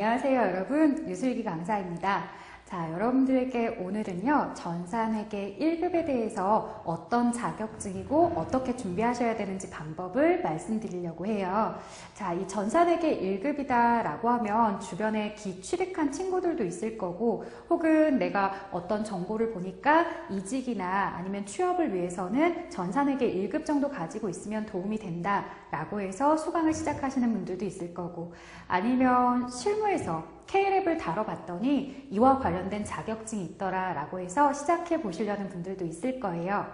안녕하세요 여러분 유슬기 강사입니다. 자, 여러분들에게 오늘은요, 전산회계 1급에 대해서 어떤 자격증이고 어떻게 준비하셔야 되는지 방법을 말씀드리려고 해요. 자, 이 전산회계 1급이다 라고 하면 주변에 기취득한 친구들도 있을 거고, 혹은 내가 어떤 정보를 보니까 이직이나 아니면 취업을 위해서는 전산회계 1급 정도 가지고 있으면 도움이 된다 라고 해서 수강을 시작하시는 분들도 있을 거고, 아니면 실무에서 K랩을 다뤄봤더니 이와 관련된 자격증이 있더라 라고 해서 시작해 보시려는 분들도 있을 거예요.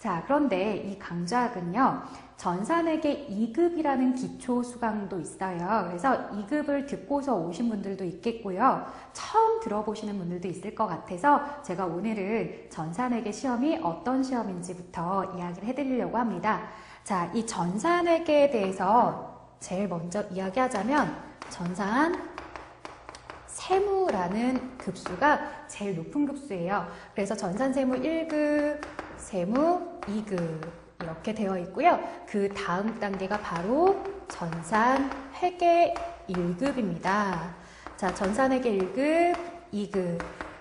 자, 그런데 이 강좌학은요, 전산에게 2급이라는 기초 수강도 있어요. 그래서 2급을 듣고서 오신 분들도 있겠고요. 처음 들어보시는 분들도 있을 것 같아서 제가 오늘은 전산에게 시험이 어떤 시험인지부터 이야기를 해드리려고 합니다. 자, 이 전산에게에 대해서 제일 먼저 이야기하자면 전산 세무라는 급수가 제일 높은 급수예요. 그래서 전산세무 1급, 세무 2급 이렇게 되어 있고요. 그 다음 단계가 바로 전산 회계 1급입니다. 자, 전산회계 1급, 2급.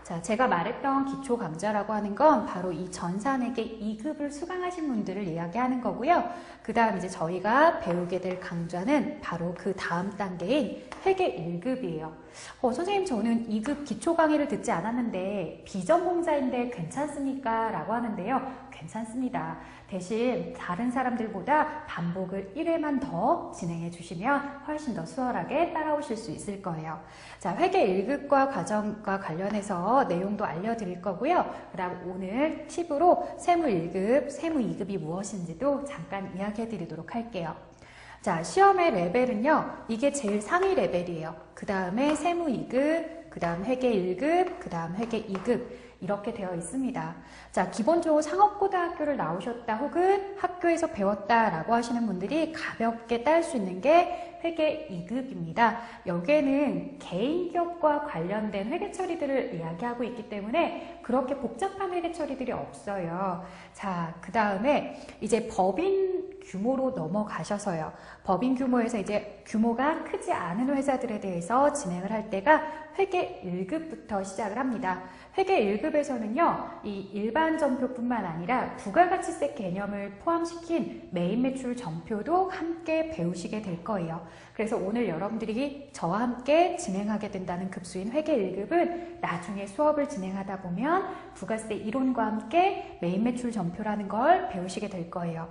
자, 제가 말했던 기초 강좌라고 하는 건 바로 이 전산에게 2급을 수강하신 분들을 이야기하는 거고요. 그 다음 이제 저희가 배우게 될 강좌는 바로 그 다음 단계인 회계 1급이에요. 어, 선생님 저는 2급 기초 강의를 듣지 않았는데 비전공자인데 괜찮습니까? 라고 하는데요. 괜찮습니다. 대신 다른 사람들보다 반복을 1회만 더 진행해 주시면 훨씬 더 수월하게 따라오실 수 있을 거예요. 자, 회계 1급과 과정과 관련해서 내용도 알려드릴 거고요. 그 다음 오늘 팁으로 세무 1급, 세무 2급이 무엇인지도 잠깐 이야기해 드리도록 할게요. 자, 시험의 레벨은요, 이게 제일 상위 레벨이에요. 그 다음에 세무 2급, 그 다음 회계 1급, 그 다음 회계 2급. 이렇게 되어 있습니다. 자, 기본적으로 상업고등학교를 나오셨다 혹은 학교에서 배웠다라고 하시는 분들이 가볍게 딸 수 있는 게 회계 2급입니다. 여기에는 개인 기업과 관련된 회계 처리들을 이야기하고 있기 때문에 그렇게 복잡한 회계 처리들이 없어요. 자, 그 다음에 이제 법인 규모로 넘어가셔서요. 법인 규모에서 이제 규모가 크지 않은 회사들에 대해서 진행을 할 때가 회계 1급부터 시작을 합니다. 회계 1급에서는요, 이 일반 전표뿐만 아니라 부가가치세 개념을 포함시킨 메인 매출 전표도 함께 배우시게 될 거예요. 그래서 오늘 여러분들이 저와 함께 진행하게 된다는 급수인 회계 1급은 나중에 수업을 진행하다 보면 부가세 이론과 함께 메인 매출 전표라는 걸 배우시게 될 거예요.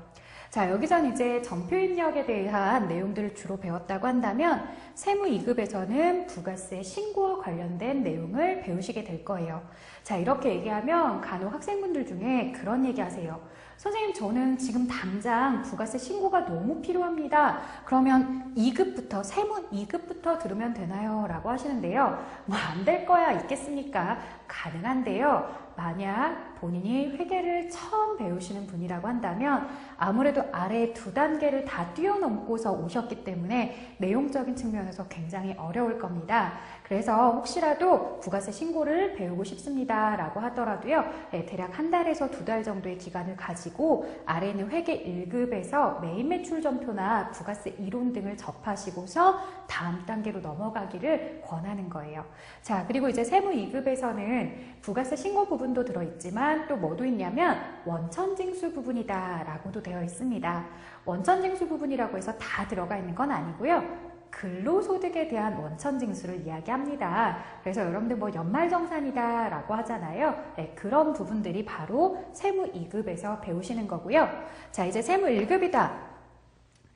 자, 여기선 이제 전표 입력에 대한 내용들을 주로 배웠다고 한다면 세무 2급에서는 부가세 신고와 관련된 내용을 배우시게 될 거예요. 자, 이렇게 얘기하면 간혹 학생분들 중에 그런 얘기 하세요. 선생님, 저는 지금 당장 부가세 신고가 너무 필요합니다. 그러면 2급부터, 세무 2급부터 들으면 되나요? 라고 하시는데요. 뭐 안 될 거야 있겠습니까? 가능한데요. 만약 본인이 회계를 처음 배우시는 분이라고 한다면 아무래도 아래 두 단계를 다 뛰어넘고서 오셨기 때문에 내용적인 측면에서 굉장히 어려울 겁니다. 그래서 혹시라도 부가세 신고를 배우고 싶습니다 라고 하더라도요 네, 대략 한 달에서 두 달 정도의 기간을 가지고 아래는 회계 1급에서 메인 매출 점표나 부가세 이론 등을 접하시고서 다음 단계로 넘어가기를 권하는 거예요. 자 그리고 이제 세무 2급에서는 부가세 신고 부분도 들어있지만 또 뭐도 있냐면 원천징수 부분이다 라고도 되어 있습니다. 원천징수 부분이라고 해서 다 들어가 있는 건 아니고요 근로소득에 대한 원천징수를 이야기합니다. 그래서 여러분들 뭐 연말정산이다 라고 하잖아요. 네, 그런 부분들이 바로 세무 2급에서 배우시는 거고요. 자, 이제 세무 1급이다.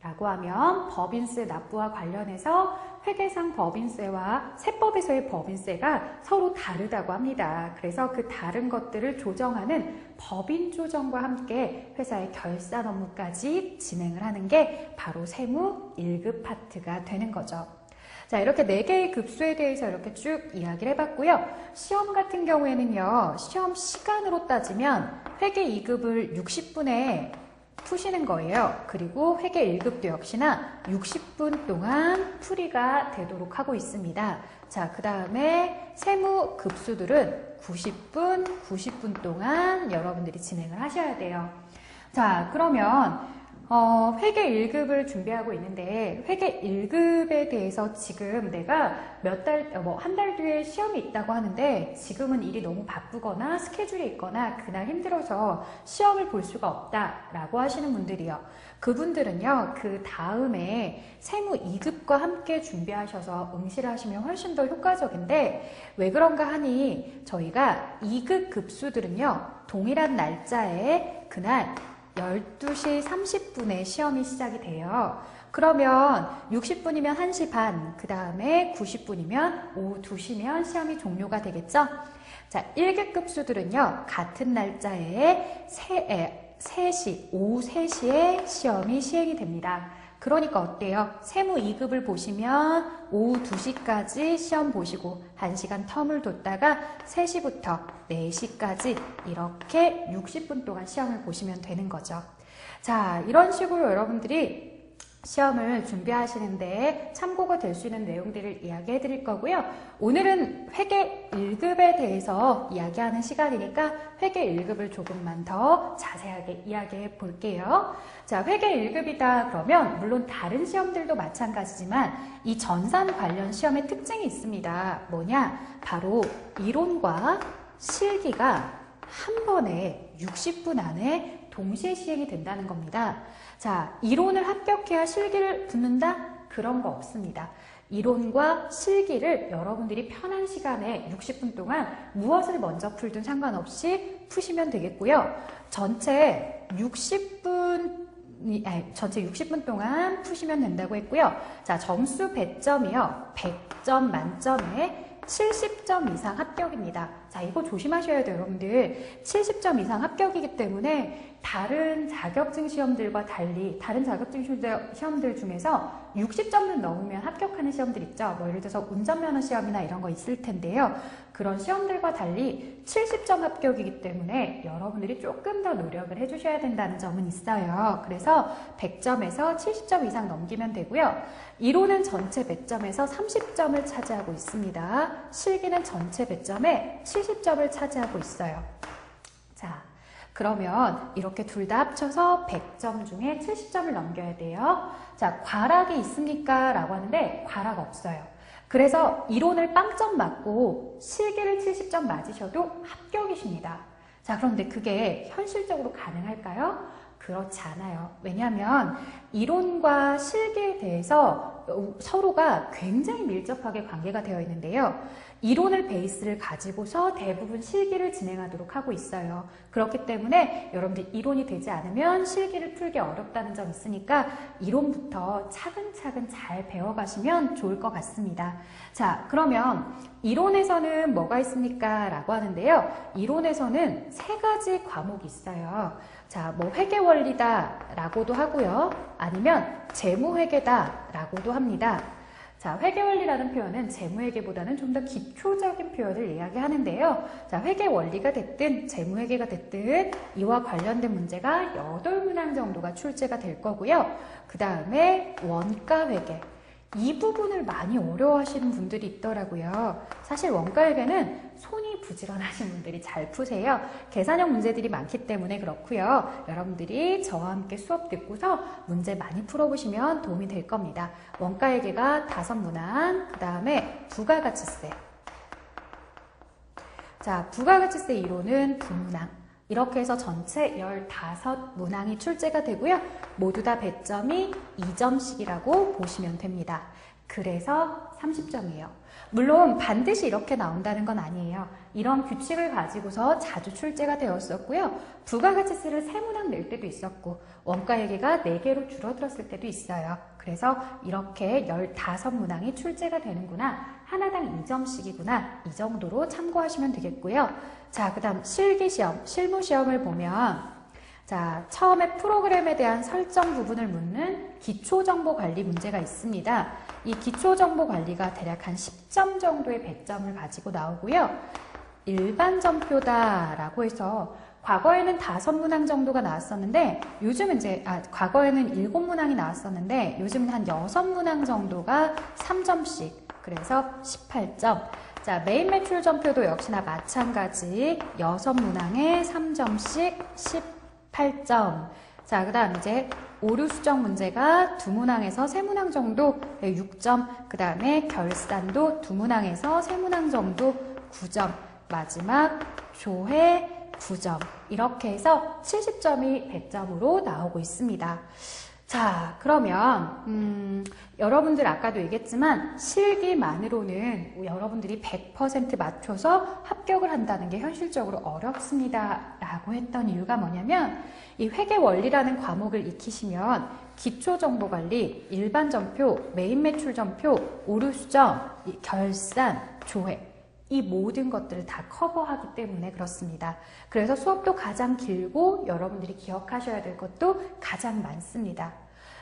라고 하면 법인세 납부와 관련해서 회계상 법인세와 세법에서의 법인세가 서로 다르다고 합니다. 그래서 그 다른 것들을 조정하는 법인 조정과 함께 회사의 결산 업무까지 진행을 하는 게 바로 세무 1급 파트가 되는 거죠. 자, 이렇게 4개의 급수에 대해서 이렇게 쭉 이야기를 해봤고요. 시험 같은 경우에는요, 시험 시간으로 따지면 회계 2급을 60분에 푸시는 거예요. 그리고 회계 1급도 역시나 60분 동안 풀이가 되도록 하고 있습니다. 자, 그 다음에 세무 급수들은 90분, 90분 동안 여러분들이 진행을 하셔야 돼요. 자, 그러면 어, 회계 1급을 준비하고 있는데 회계 1급에 대해서 지금 내가 몇 달, 뭐 한 달 뒤에 시험이 있다고 하는데 지금은 일이 너무 바쁘거나 스케줄이 있거나 그날 힘들어서 시험을 볼 수가 없다라고 하시는 분들이요. 그분들은요, 그 다음에 세무 2급과 함께 준비하셔서 응시를 하시면 훨씬 더 효과적인데 왜 그런가 하니 저희가 2급 급수들은요, 동일한 날짜에 그날 12시 30분에 시험이 시작이 돼요. 그러면 60분이면 1시 반, 그 다음에 90분이면 오후 2시면 시험이 종료가 되겠죠? 자, 1급급 수들은요, 같은 날짜에 3 시, 오후 3시에 시험이 시행이 됩니다. 그러니까 어때요? 세무 2급을 보시면 오후 2시까지 시험 보시고 1시간 텀을 뒀다가 3시부터 4시까지 이렇게 60분 동안 시험을 보시면 되는 거죠. 자, 이런 식으로 여러분들이 시험을 준비하시는데 참고가 될 수 있는 내용들을 이야기해 드릴 거고요. 오늘은 회계 1급에 대해서 이야기하는 시간이니까 회계 1급을 조금만 더 자세하게 이야기해 볼게요. 자, 회계 1급이다 그러면 물론 다른 시험들도 마찬가지지만 이 전산 관련 시험의 특징이 있습니다. 뭐냐? 바로 이론과 실기가 한 번에 60분 안에 동시에 시행이 된다는 겁니다. 자, 이론을 합격해야 실기를 붙는다? 그런 거 없습니다. 이론과 실기를 여러분들이 편한 시간에 60분 동안 무엇을 먼저 풀든 상관없이 푸시면 되겠고요. 전체 60분 아니, 전체 60분 동안 푸시면 된다고 했고요. 자, 점수 100점이요. 100점 만점에 70점 이상 합격입니다. 자, 이거 조심하셔야 돼요, 여러분들. 70점 이상 합격이기 때문에 다른 자격증 시험들과 달리 다른 자격증 시험들 중에서 60점을 넘으면 합격하는 시험들 있죠. 뭐 예를 들어서 운전면허 시험이나 이런 거 있을 텐데요. 그런 시험들과 달리 70점 합격이기 때문에 여러분들이 조금 더 노력을 해주셔야 된다는 점은 있어요. 그래서 100점에서 70점 이상 넘기면 되고요. 이론은 전체 100점에서 30점을 차지하고 있습니다. 실기는 전체 100점에 70점을 차지하고 있어요. 자, 그러면 이렇게 둘 다 합쳐서 100점 중에 70점을 넘겨야 돼요. 자, 과락이 있습니까? 라고 하는데 과락 없어요. 그래서 이론을 빵점 맞고 실기를 70점 맞으셔도 합격이십니다. 자, 그런데 그게 현실적으로 가능할까요? 그렇지 않아요. 왜냐하면 이론과 실기에 대해서 서로가 굉장히 밀접하게 관계가 되어 있는데요. 이론을 베이스를 가지고서 대부분 실기를 진행하도록 하고 있어요. 그렇기 때문에 여러분들 이론이 되지 않으면 실기를 풀기 어렵다는 점 있으니까 이론부터 차근차근 잘 배워가시면 좋을 것 같습니다. 자, 그러면 이론에서는 뭐가 있습니까? 라고 하는데요. 이론에서는 세 가지 과목이 있어요. 자, 뭐 회계 원리다 라고도 하고요. 아니면 재무회계다 라고도 합니다. 자, 회계원리라는 표현은 재무회계보다는 좀 더 기초적인 표현을 이야기하는데요. 자, 회계 원리가 됐든 재무회계가 됐든 이와 관련된 문제가 8문항 정도가 출제가 될 거고요. 그 다음에 원가회계, 이 부분을 많이 어려워하시는 분들이 있더라고요. 사실 원가에게는 손이 부지런하신 분들이 잘 푸세요. 계산형 문제들이 많기 때문에 그렇고요. 여러분들이 저와 함께 수업 듣고서 문제 많이 풀어보시면 도움이 될 겁니다. 원가에게가 다섯 문항, 그 다음에 부가가치세. 자, 부가가치세 이론은 부문항. 이렇게 해서 전체 15문항이 출제가 되고요. 모두 다 배점이 2점씩이라고 보시면 됩니다. 그래서 30점이에요. 물론 반드시 이렇게 나온다는 건 아니에요. 이런 규칙을 가지고서 자주 출제가 되었었고요. 부가가치세를 3문항 낼 때도 있었고 원가회계가 4개로 줄어들었을 때도 있어요. 그래서 이렇게 15문항이 출제가 되는구나. 하나당 2점씩이구나. 이 정도로 참고하시면 되겠고요. 자, 그 다음 실기시험, 실무시험을 보면 자, 처음에 프로그램에 대한 설정 부분을 묻는 기초정보관리 문제가 있습니다. 이 기초정보관리가 대략 한 10점 정도의 배점을 가지고 나오고요. 일반 점표다라고 해서 과거에는 다섯 문항 정도가 나왔었는데 요즘은 이제 아 과거에는 일곱 문항이 나왔었는데 요즘은 한 여섯 문항 정도가 3점씩 그래서 18점. 자 메인 매출 점표도 역시나 마찬가지. 여섯 문항에 3점씩 18점. 자, 그 다음 이제 오류 수정 문제가 두 문항에서 세 문항 정도 6점, 그 다음에 결산도 두 문항에서 세 문항 정도 9점, 마지막 조회 9점. 이렇게 해서 70점이 100점으로 나오고 있습니다. 자, 그러면 음, 여러분들 아까도 얘기했지만 실기만으로는 여러분들이 100% 맞춰서 합격을 한다는 게 현실적으로 어렵습니다. 라고 했던 이유가 뭐냐면 이 회계 원리라는 과목을 익히시면 기초정보관리, 일반전표, 메인매출전표, 오류수정, 결산, 조회 이 모든 것들을 다 커버하기 때문에 그렇습니다. 그래서 수업도 가장 길고 여러분들이 기억하셔야 될 것도 가장 많습니다.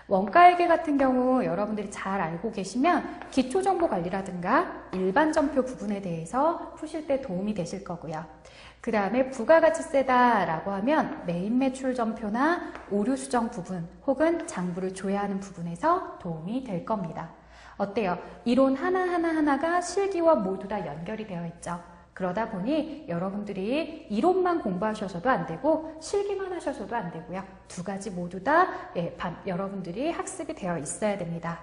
원가회계 같은 경우 여러분들이 잘 알고 계시면 기초정보 관리라든가 일반전표 부분에 대해서 푸실 때 도움이 되실 거고요. 그 다음에 부가가치세다라고 하면 메인 매출 전표나 오류 수정 부분 혹은 장부를 조회하는 부분에서 도움이 될 겁니다. 어때요? 이론 하나하나하나가 실기와 모두 다 연결이 되어 있죠. 그러다 보니 여러분들이 이론만 공부하셔서도 안 되고 실기만 하셔서도 안 되고요. 두 가지 모두 다 예, 여러분들이 학습이 되어 있어야 됩니다.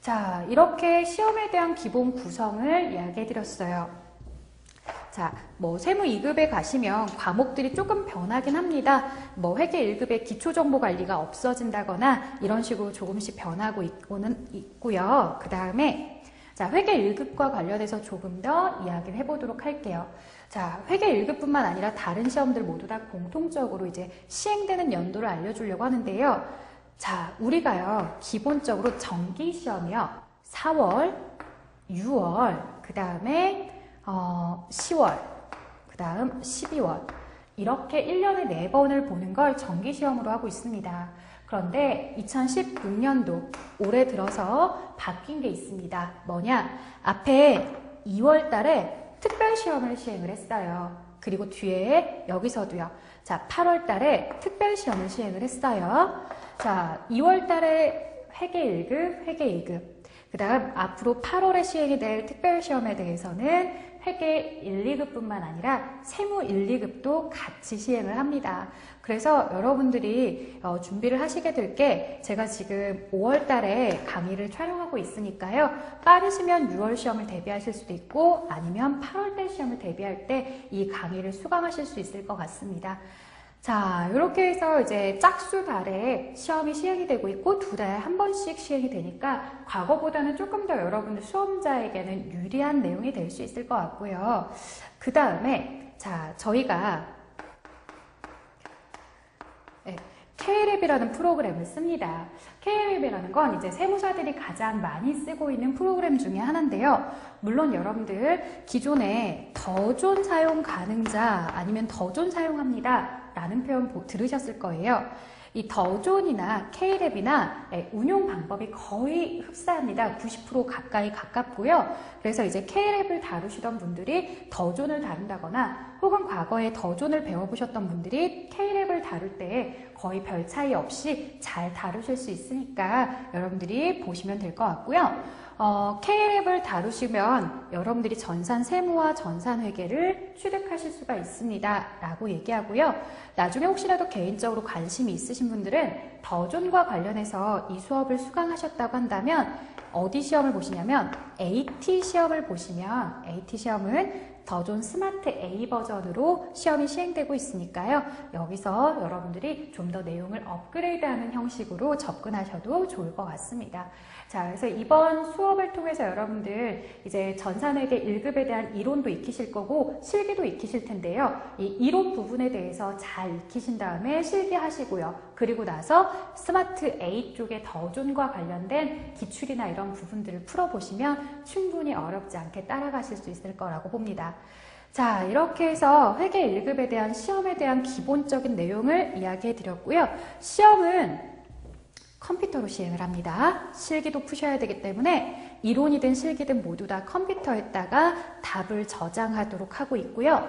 자, 이렇게 시험에 대한 기본 구성을 이야기해 드렸어요. 자, 뭐 세무 2급에 가시면 과목들이 조금 변하긴 합니다. 뭐 회계 1급의 기초정보 관리가 없어진다거나 이런 식으로 조금씩 변하고 있고는 있고요. 그 다음에 자, 회계 1급과 관련해서 조금 더 이야기를 해보도록 할게요. 자, 회계 1급뿐만 아니라 다른 시험들 모두 다 공통적으로 이제 시행되는 연도를 알려주려고 하는데요. 자, 우리가요, 기본적으로 정기 시험이요. 4월, 6월, 그 다음에 어, 10월, 그 다음 12월 이렇게 1년에 4번을 보는 걸 정기시험으로 하고 있습니다. 그런데 2016년도 올해 들어서 바뀐 게 있습니다. 뭐냐? 앞에 2월 달에 특별 시험을 시행을 했어요. 그리고 뒤에 여기서도요. 자, 8월 달에 특별 시험을 시행을 했어요. 자, 2월 달에 회계 1급, 회계 2급. 그 다음 앞으로 8월에 시행이 될 특별 시험에 대해서는 회계 1, 2급뿐만 아니라 세무 1, 2급도 같이 시행을 합니다. 그래서 여러분들이 어, 준비를 하시게 될 게 제가 지금 5월 달에 강의를 촬영하고 있으니까요. 빠르시면 6월 시험을 대비하실 수도 있고 아니면 8월 달 시험을 대비할 때 이 강의를 수강하실 수 있을 것 같습니다. 자, 이렇게 해서 이제 짝수 달에 시험이 시행이 되고 있고 두 달에 한 번씩 시행이 되니까 과거보다는 조금 더 여러분들 수험자에게는 유리한 내용이 될 수 있을 것 같고요. 그 다음에 자, 저희가 네, K랩이라는 프로그램을 씁니다. K랩이라는 건 이제 세무사들이 가장 많이 쓰고 있는 프로그램 중에 하나인데요. 물론 여러분들 기존에 더존 사용 가능자 아니면 더존 사용합니다. 라는 표현 들으셨을 거예요. 이 더존이나 K랩이나 예, 운용 방법이 거의 흡사합니다. 90% 가까이 가깝고요. 그래서 이제 K랩을 다루시던 분들이 더존을 다룬다거나 혹은 과거에 더존을 배워보셨던 분들이 K랩을 다룰 때 거의 별 차이 없이 잘 다루실 수 있으니까 여러분들이 보시면 될 것 같고요. 어, K랩을 다루시면 여러분들이 전산 세무와 전산 회계를 취득하실 수가 있습니다. 라고 얘기하고요. 나중에 혹시라도 개인적으로 관심이 있으신 분들은 더존과 관련해서 이 수업을 수강하셨다고 한다면 어디 시험을 보시냐면 AT 시험을 보시면 AT 시험은 더존 스마트 A 버전으로 시험이 시행되고 있으니까요. 여기서 여러분들이 좀 더 내용을 업그레이드하는 형식으로 접근하셔도 좋을 것 같습니다. 자, 그래서 이번 수업을 통해서 여러분들 이제 전산회계 1급에 대한 이론도 익히실 거고 실기도 익히실 텐데요. 이 이론 부분에 대해서 잘 익히신 다음에 실기하시고요. 그리고 나서 스마트 A 쪽의 더존과 관련된 기출이나 이런 부분들을 풀어보시면 충분히 어렵지 않게 따라가실 수 있을 거라고 봅니다. 자, 이렇게 해서 회계 1급에 대한 시험에 대한 기본적인 내용을 이야기해 드렸고요. 시험은 컴퓨터로 시행을 합니다. 실기도 푸셔야 되기 때문에 이론이든 실기든 모두 다 컴퓨터에다가 답을 저장하도록 하고 있고요.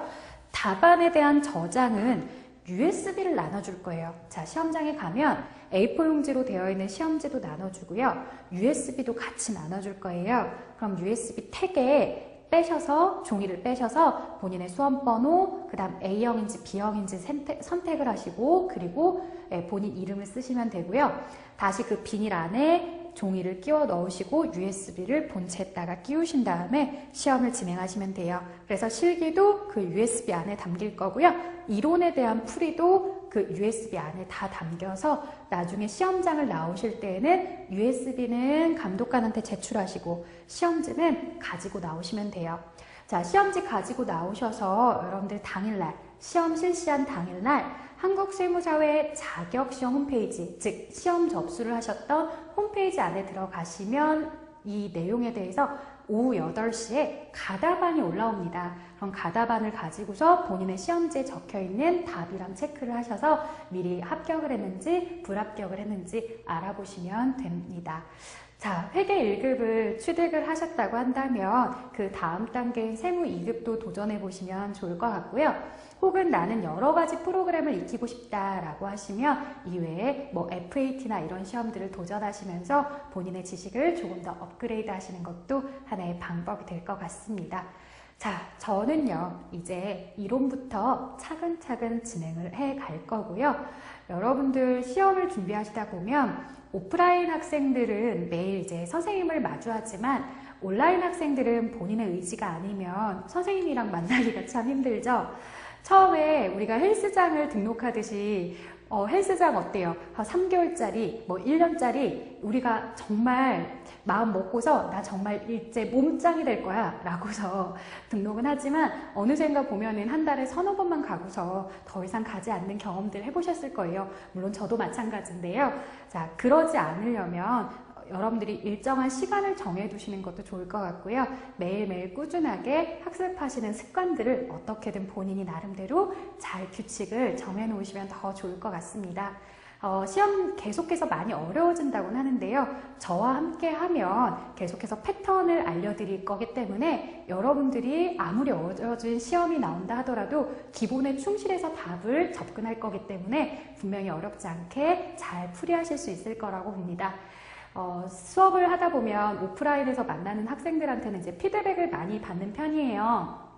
답안에 대한 저장은 USB를 나눠줄 거예요. 자, 시험장에 가면 A4 용지로 되어 있는 시험지도 나눠주고요. USB도 같이 나눠줄 거예요. 그럼 USB 택에 빼셔서 종이를 빼셔서 본인의 수험 번호, 그 다음 A형인지 B형인지 선택, 선택을 하시고 그리고 예, 본인 이름을 쓰시면 되고요. 다시 그 비닐 안에 종이를 끼워 넣으시고 USB를 본체에다가 끼우신 다음에 시험을 진행하시면 돼요. 그래서 실기도 그 USB 안에 담길 거고요. 이론에 대한 풀이도 그 USB 안에 다 담겨서 나중에 시험장을 나오실 때에는 USB는 감독관한테 제출하시고 시험지는 가지고 나오시면 돼요. 자, 시험지 가지고 나오셔서 여러분들 당일날, 시험 실시한 당일날 한국세무사회 자격시험 홈페이지, 즉 시험 접수를 하셨던 홈페이지 안에 들어가시면 이 내용에 대해서 오후 8시에 가다반이 올라옵니다. 그럼 가다반을 가지고서 본인의 시험지에 적혀 있는 답이랑 체크를 하셔서 미리 합격을 했는지 불합격을 했는지 알아보시면 됩니다. 자, 회계 1급을 취득을 하셨다고 한다면 그 다음 단계인 세무 2급도 도전해 보시면 좋을 것 같고요. 혹은 나는 여러 가지 프로그램을 익히고 싶다라고 하시면 이외에 뭐 FAT나 이런 시험들을 도전하시면서 본인의 지식을 조금 더 업그레이드 하시는 것도 하나의 방법이 될 것 같습니다. 자, 저는요, 이제 이론부터 차근차근 진행을 해 갈 거고요. 여러분들 시험을 준비하시다 보면 오프라인 학생들은 매일 이제 선생님을 마주하지만 온라인 학생들은 본인의 의지가 아니면 선생님이랑 만나기가 참 힘들죠. 처음에 우리가 헬스장을 등록하듯이 어, 헬스장 어때요? 3개월짜리, 뭐 1년짜리 우리가 정말 마음 먹고서 나 정말 일제 몸짱이 될 거야 라고서 등록은 하지만 어느샌가 보면은 한 달에 서너 번만 가고서 더 이상 가지 않는 경험들 해보셨을 거예요. 물론 저도 마찬가지인데요. 자, 그러지 않으려면 여러분들이 일정한 시간을 정해두시는 것도 좋을 것 같고요. 매일매일 꾸준하게 학습하시는 습관들을 어떻게든 본인이 나름대로 잘 규칙을 정해놓으시면 더 좋을 것 같습니다. 어, 시험 계속해서 많이 어려워진다고 하는데요. 저와 함께 하면 계속해서 패턴을 알려드릴 거기 때문에 여러분들이 아무리 어려워진 시험이 나온다 하더라도 기본에 충실해서 답을 접근할 거기 때문에 분명히 어렵지 않게 잘 풀이하실 수 있을 거라고 봅니다. 어, 수업을 하다 보면 오프라인에서 만나는 학생들한테는 이제 피드백을 많이 받는 편이에요.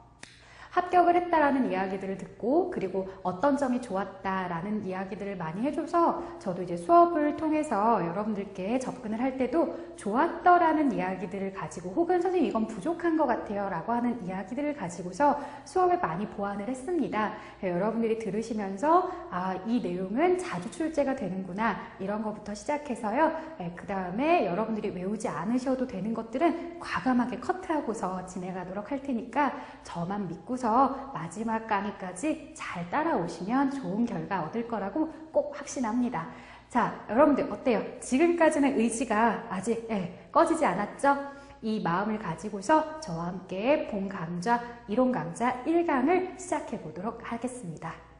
합격을 했다라는 이야기들을 듣고 그리고 어떤 점이 좋았다라는 이야기들을 많이 해줘서 저도 이제 수업을 통해서 여러분들께 접근을 할 때도 좋았더라는 이야기들을 가지고 혹은 선생님 이건 부족한 것 같아요 라고 하는 이야기들을 가지고서 수업을 많이 보완을 했습니다. 여러분들이 들으시면서 아 이 내용은 자주 출제가 되는구나 이런 것부터 시작해서요. 네, 그 다음에 여러분들이 외우지 않으셔도 되는 것들은 과감하게 커트하고서 진행하도록 할 테니까 저만 믿고 하고서 마지막 강의까지 잘 따라오시면 좋은 결과 얻을 거라고 꼭 확신합니다. 자, 여러분들 어때요? 지금까지는 의지가 아직 예, 꺼지지 않았죠? 이 마음을 가지고서 저와 함께 본 강좌, 이론 강좌 1강을 시작해 보도록 하겠습니다.